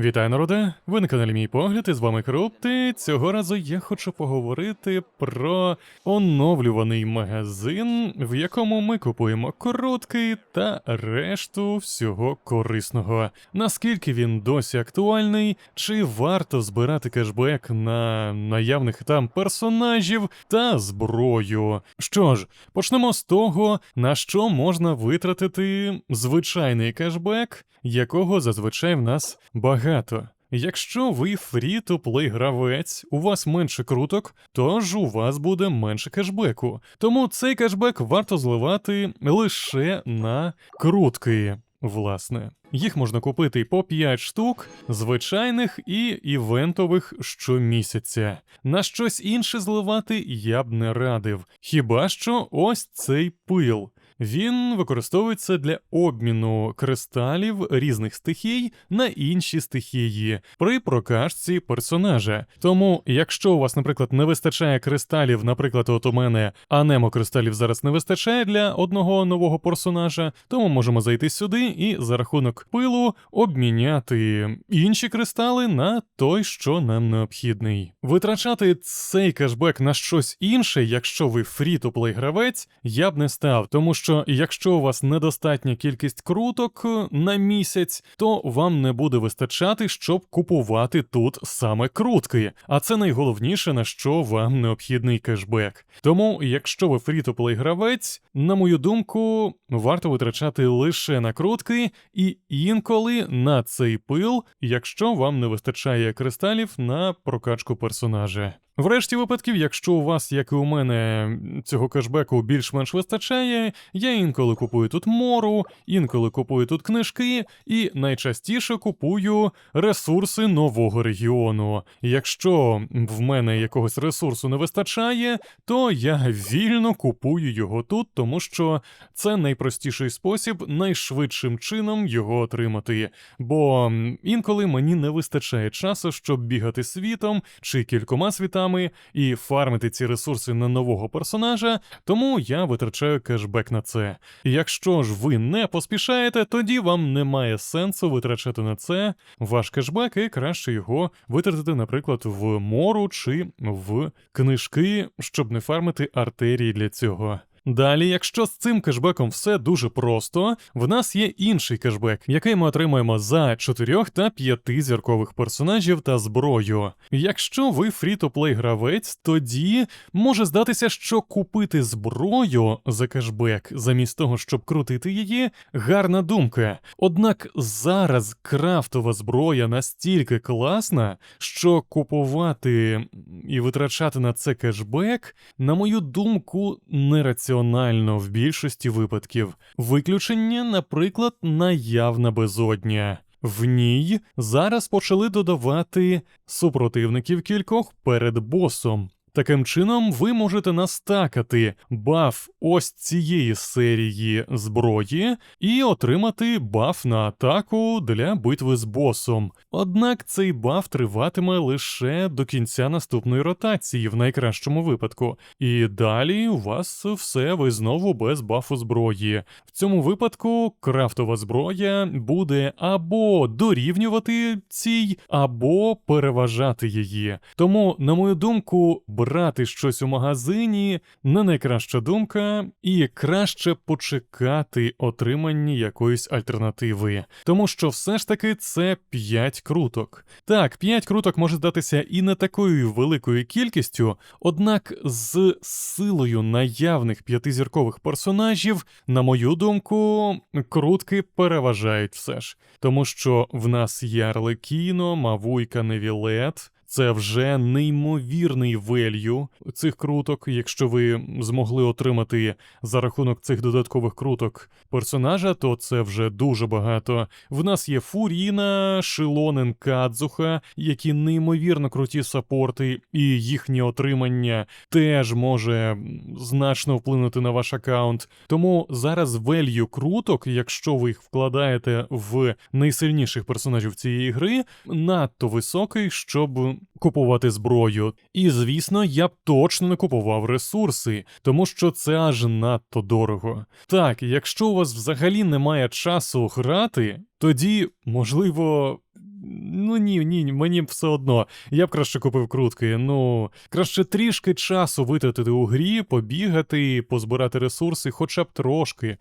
Вітаю, народе! Ви на каналі Мій Погляд, і з вами Крупти. Цього разу я хочу поговорити про оновлюваний магазин, в якому ми купуємо коротки та решту всього корисного. Наскільки він досі актуальний, чи варто збирати кешбек на наявних там персонажів та зброю? Що ж, почнемо з того, на що можна витратити звичайний кешбек, якого зазвичай в нас багато. Якщо ви фрі-то-плей гравець, у вас менше круток, тож у вас буде менше кешбеку. Тому цей кешбек варто зливати лише на крутки. Власне, їх можна купити по 5 штук, звичайних і івентових щомісяця. На щось інше зливати я б не радив. Хіба що ось цей пил. Він використовується для обміну кристалів різних стихій на інші стихії при прокачці персонажа. Тому, якщо у вас, наприклад, не вистачає кристалів, наприклад, от у мене анемо кристалів зараз не вистачає для одного нового персонажа, то ми можемо зайти сюди і за рахунок пилу обміняти інші кристали на той, що нам необхідний. Витрачати цей кешбек на щось інше, якщо ви фрі-то-плей гравець, я б не став, тому що якщо у вас недостатня кількість круток е, на місяць, то вам не буде вистачати, щоб купувати тут саме крутки. А це найголовніше, на що вам необхідний кешбек. Тому, якщо ви фрі-то-плей гравець, на мою думку, варто витрачати лише на крутки і інколи на цей пил, якщо вам не вистачає кристалів на прокачку персонажа. Врешті випадків, якщо у вас, як і у мене, цього кешбеку більш-менш вистачає, я інколи купую тут мору, інколи купую тут книжки, і найчастіше купую ресурси нового регіону. Якщо в мене якогось ресурсу не вистачає, то я вільно купую його тут, тому що це найпростіший спосіб найшвидшим чином його отримати. Бо інколи мені не вистачає часу, щоб бігати світом чи кількома світами і фармити ці ресурси на нового персонажа, тому я витрачаю кешбек на це. Якщо ж ви не поспішаєте, тоді вам немає сенсу витрачати на це ваш кешбек і краще його витратити, наприклад, в мору чи в книжки, щоб не фармити артерії для цього. Далі, якщо з цим кешбеком все дуже просто, в нас є інший кешбек, який ми отримуємо за 4 та 5 зіркових персонажів та зброю. Якщо ви фрі-то-плей гравець, тоді може здатися, що купити зброю за кешбек, замість того, щоб крутити її, гарна думка. Однак зараз крафтова зброя настільки класна, що купувати і витрачати на це кешбек, на мою думку, нераціонально в більшості випадків. Виключення, наприклад, наявна безодня. В ній зараз почали додавати супротивників кількох перед босом. Таким чином, ви можете настакати баф ось цієї серії зброї і отримати баф на атаку для битви з босом. Однак цей баф триватиме лише до кінця наступної ротації, в найкращому випадку. І далі у вас все ви знову без бафу зброї. В цьому випадку крафтова зброя буде або дорівнювати цій, або переважати її. Тому, на мою думку, брати щось у магазині не найкраща думка, і краще почекати отримання якоїсь альтернативи. Тому що все ж таки це 5 круток. Так, 5 круток може здатися і не такою великою кількістю, однак з силою наявних п'ятизіркових персонажів, на мою думку, крутки переважають все ж. Тому що в нас є Арлекіно, Мавуйка, Невілет. Це вже неймовірний велью цих круток, якщо ви змогли отримати за рахунок цих додаткових круток персонажа, то це вже дуже багато. В нас є Фуріна, Шилонен, Кадзуха, які неймовірно круті сапорти, і їхнє отримання теж може значно вплинути на ваш аккаунт. Тому зараз велью круток, якщо ви їх вкладаєте в найсильніших персонажів цієї гри, надто високий, щоб купувати зброю. І звісно, я б точно не купував ресурси, тому що це аж надто дорого. Так, якщо у вас взагалі немає часу грати, тоді, можливо, Ну ні, ні, мені все одно. Я б краще купив крутки. Ну, краще трішки часу витратити у грі, побігати, позбирати ресурси, хоча б трошки.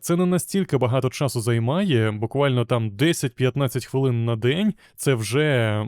Це не настільки багато часу займає, буквально там 10-15 хвилин на день. Це вже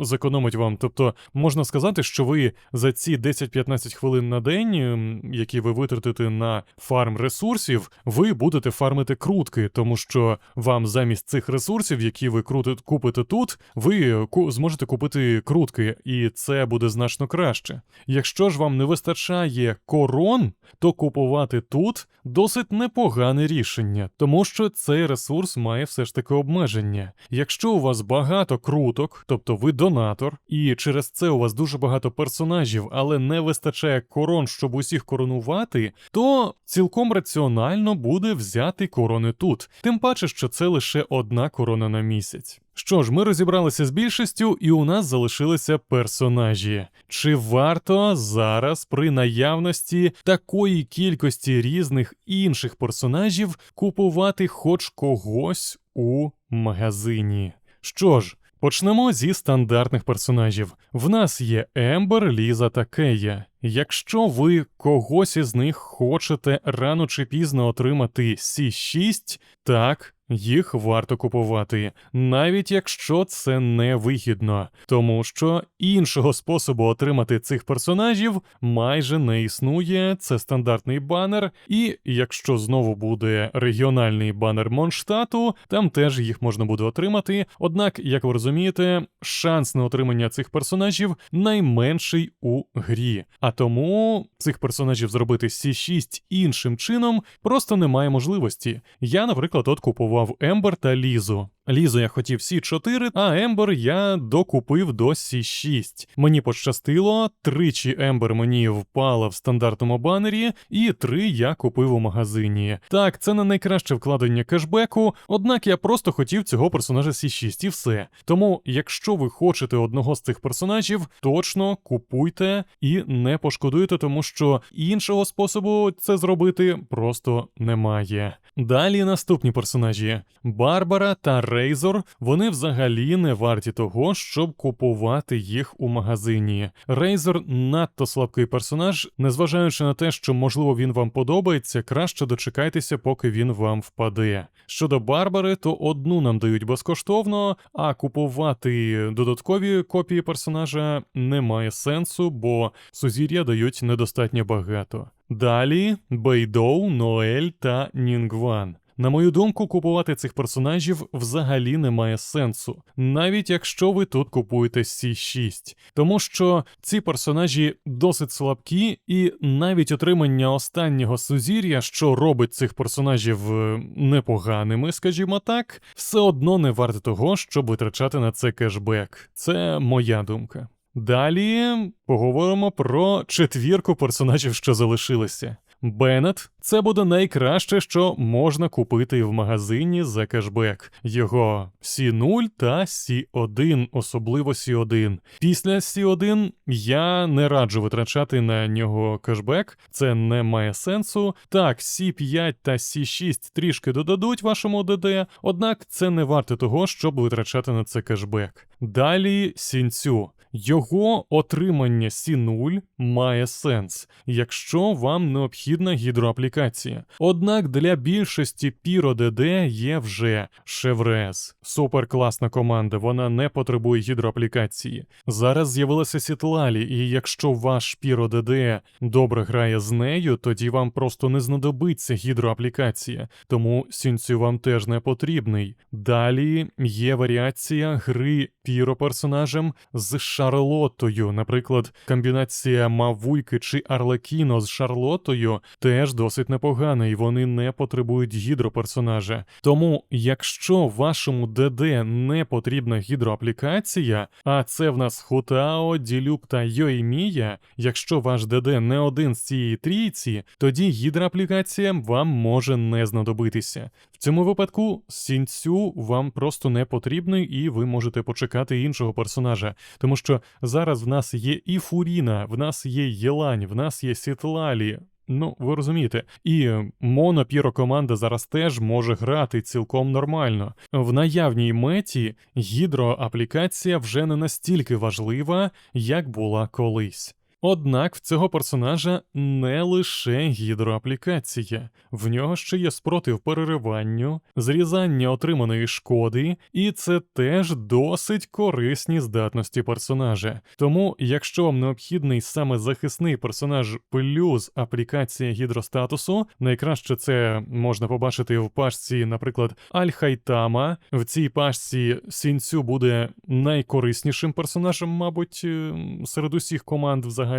зекономить вам. Тобто можна сказати, що ви за ці 10-15 хвилин на день, які ви витратите на фарм ресурсів, ви будете фармити крутки, тому що вам замість цих ресурсів, які ви крути, купите тут, ви зможете купити крутки, і це буде значно краще. Якщо ж вам не вистачає корон, то купувати тут досить непогане рішення, тому що цей ресурс має все ж таки обмеження. Якщо у вас багато круток, тобто ви донатор, і через це у вас дуже багато персонажів, але не вистачає корон, щоб усіх коронувати, то цілком раціонально буде взяти корони тут. Тим паче, що це лише одна корона на місяць. Що ж, ми розібралися з більшістю, і у нас залишилися персонажі. Чи варто зараз при наявності такої кількості різних інших персонажів купувати хоч когось у магазині? Що ж, почнемо зі стандартних персонажів. В нас є Ембер, Ліза та Кея. Якщо ви когось із них хочете рано чи пізно отримати C6, так, їх варто купувати, навіть якщо це не вигідно, тому що іншого способу отримати цих персонажів майже не існує. Це стандартний банер, і якщо знову буде регіональний банер Монштату, там теж їх можна буде отримати. Однак, як ви розумієте, шанс на отримання цих персонажів найменший у грі. А тому цих персонажів зробити всі 6 іншим чином просто немає можливості. Я, наприклад, от купував Ембер та Лізу. Лізу я хотів C4, а Ембер я докупив до C6. Мені пощастило, тричі Ембер мені впала в стандартному банері, і три я купив у магазині. Так, це не найкраще вкладення кешбеку, однак я просто хотів цього персонажа C6 і все. Тому, якщо ви хочете одного з цих персонажів, точно купуйте і не пошкодуйте, тому що іншого способу це зробити просто немає. Далі наступні персонажі: Барбара та Рейзор. Вони взагалі не варті того, щоб купувати їх у магазині. Рейзор надто слабкий персонаж, незважаючи на те, що можливо він вам подобається, краще дочекайтеся, поки він вам впаде. Щодо Барбари, то одну нам дають безкоштовно, а купувати додаткові копії персонажа немає сенсу, бо сузір'я дають недостатньо багато. Далі Бейдоу, Ноель та Нінгван. На мою думку, купувати цих персонажів взагалі немає сенсу, навіть якщо ви тут купуєте C6, тому що ці персонажі досить слабкі, і навіть отримання останнього сузір'я, що робить цих персонажів е, непоганими, скажімо так, все одно не варте того, щоб витрачати на це кешбек. Це моя думка. Далі поговоримо про четвірку персонажів, що залишилися. Беннет – це буде найкраще, що можна купити в магазині за кешбек. Його C0 та C1, особливо C1. Після C1 я не раджу витрачати на нього кешбек, це не має сенсу. Так, C5 та C6 трішки додадуть вашому ДД, однак це не варте того, щоб витрачати на це кешбек. Далі Сінцю. Його отримання C0 має сенс, якщо вам необхідна гідроаплікація. Однак для більшості Pyro DD є вже Chevres. Суперкласна команда, вона не потребує гідроаплікації. Зараз з'явилася Сітлалі, і якщо ваш Pyro DD добре грає з нею, тоді вам просто не знадобиться гідроаплікація, тому сінцю вам теж не потрібний. Далі є варіація гри Pyro персонажем з Шарлотою. Наприклад, комбінація Мавуйки чи Арлекіно з Шарлотою теж досить непогана, і вони не потребують гідроперсонажа. Тому, якщо вашому ДД не потрібна гідроаплікація, а це в нас Хутао, Ділюк та Йоймія, якщо ваш ДД не один з цієї трійці, тоді гідроаплікація вам може не знадобитися. В цьому випадку сінцю вам просто не потрібний, і ви можете почекати іншого персонажа, тому що зараз в нас є і Фуріна, в нас є Єлань, в нас є Сітлалі. Ну, ви розумієте, і монопіро команда зараз теж може грати цілком нормально. В наявній меті гідроаплікація вже не настільки важлива, як була колись. Однак в цього персонажа не лише гідроаплікація, в нього ще є спротив перериванню, зрізання отриманої шкоди, і це теж досить корисні здатності персонажа. Тому, якщо вам необхідний саме захисний персонаж плюс аплікація гідростатусу, найкраще це можна побачити в пашці, наприклад, Аль-Хайтама. В цій пашці Сінцю буде найкориснішим персонажем, мабуть, е, серед усіх команд взагалі.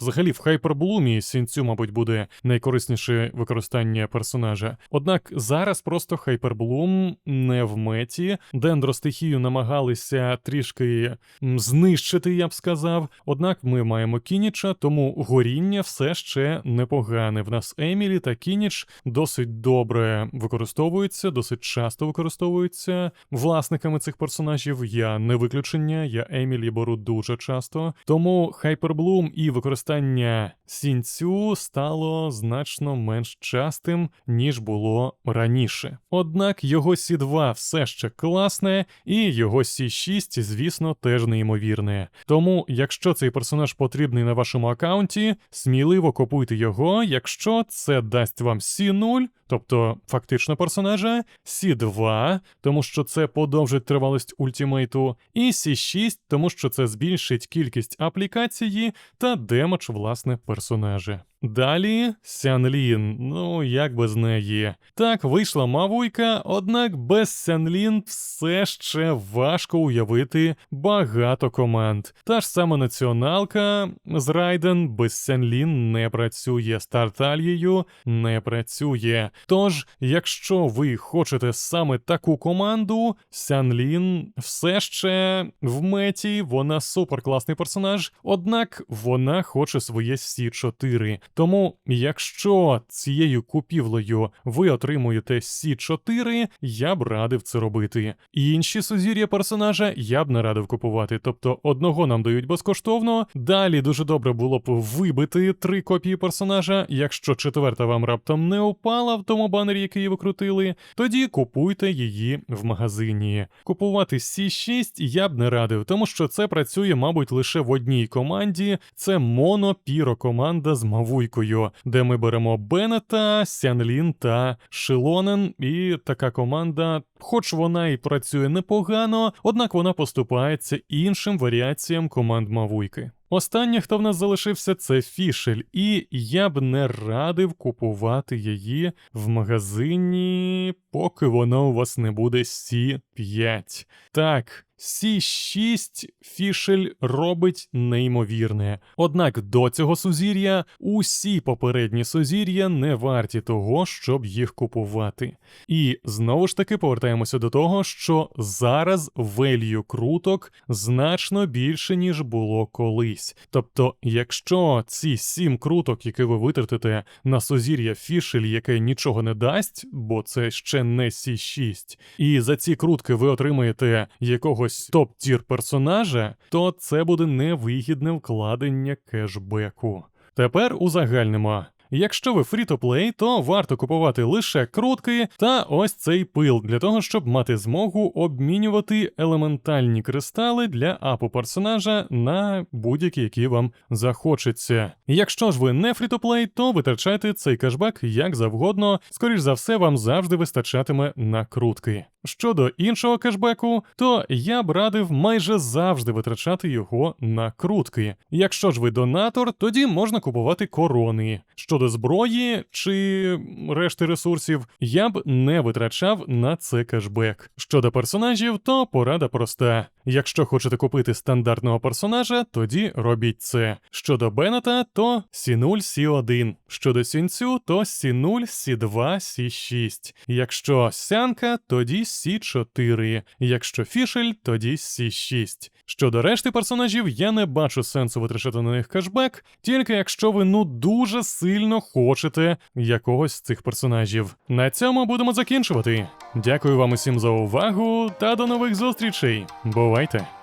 Взагалі, в Хайперблумі Сінцю, мабуть, буде найкорисніше використання персонажа. Однак зараз просто Хайперблум не в меті. Дендростихію намагалися трішки знищити, я б сказав. Однак ми маємо Кініча, тому горіння все ще непогане. В нас Емілі та Кініч досить добре використовуються, досить часто використовуються власниками цих персонажів. Я не виключення, я Емілі беру дуже часто. Тому Хайперблум і використання сінцю стало значно менш частим, ніж було раніше. Однак його Сі 2 все ще класне, і його Сі 6, звісно, теж неймовірне. Тому, якщо цей персонаж потрібний на вашому аккаунті, сміливо купуйте його, якщо це дасть вам Сі 0, тобто фактично персонажа, Сі 2, тому що це подовжить тривалість ультімейту, і Сі 6, тому що це збільшить кількість аплікації та демедж власне персонажа. Далі Сянлін, ну як без неї. Так, вийшла Мавуйка, однак без Сянлін все ще важко уявити багато команд. Та ж сама націоналка з Райден без Сянлін не працює, з Тартальєю не працює. Тож, якщо ви хочете саме таку команду, Сянлін все ще в меті, вона суперкласний персонаж, однак вона хоче своє Сі 4 тому, якщо цією купівлею ви отримуєте Сі 4 я б радив це робити. Інші сузір'я персонажа я б не радив купувати. Тобто одного нам дають безкоштовно. Далі дуже добре було б вибити три копії персонажа. Якщо четверта вам раптом не упала в тому банері, який ви крутили, тоді купуйте її в магазині. Купувати Сі 6 я б не радив, тому що це працює, мабуть, лише в одній команді. Це моно-піро команда з Мавуйкою, де ми беремо Беннета, Сянлін та Шилонен. І така команда, хоч вона і працює непогано, однак вона поступається іншим варіаціям команд Мавуйки. Останнє, хто в нас залишився, це Фішель, і я б не радив купувати її в магазині, поки вона у вас не буде Сі 5. Так. Сі 6 Фішель робить неймовірне. Однак до цього сузір'я усі попередні сузір'я не варті того, щоб їх купувати. І знову ж таки повертаємося до того, що зараз велью круток значно більше, ніж було колись. Тобто, якщо ці сім круток, які ви витратите на сузір'я Фішель, яке нічого не дасть, бо це ще не Сі 6, і за ці крутки ви отримаєте якогось топ-тір персонажа, то це буде невигідне вкладення кешбеку. Тепер узагальнимо. Якщо ви фрі-то-плей, то варто купувати лише крутки та ось цей пил для того, щоб мати змогу обмінювати елементальні кристали для апу персонажа на будь-які, які вам захочеться. Якщо ж ви не фрі-то-плей, то витрачайте цей кешбек як завгодно, скоріш за все, вам завжди вистачатиме на крутки. Щодо іншого кешбеку, то я б радив майже завжди витрачати його на крутки. Якщо ж ви донатор, тоді можна купувати корони. Щодо зброї чи решти ресурсів, я б не витрачав на це кешбек. Щодо персонажів, то порада проста. Якщо хочете купити стандартного персонажа, тоді робіть це. Щодо Беннета, то Сі0, Сі1. Щодо Сінцю, то Сі0, Сі2, Сі6. Якщо Сянка, тоді Сі4. Якщо Фішель, тоді Сі6. Щодо решти персонажів, я не бачу сенсу витрачати на них кешбек, тільки якщо ви ну дуже сильно хочете якогось з цих персонажів. На цьому будемо закінчувати. Дякую вам усім за увагу та до нових зустрічей. Бувайте!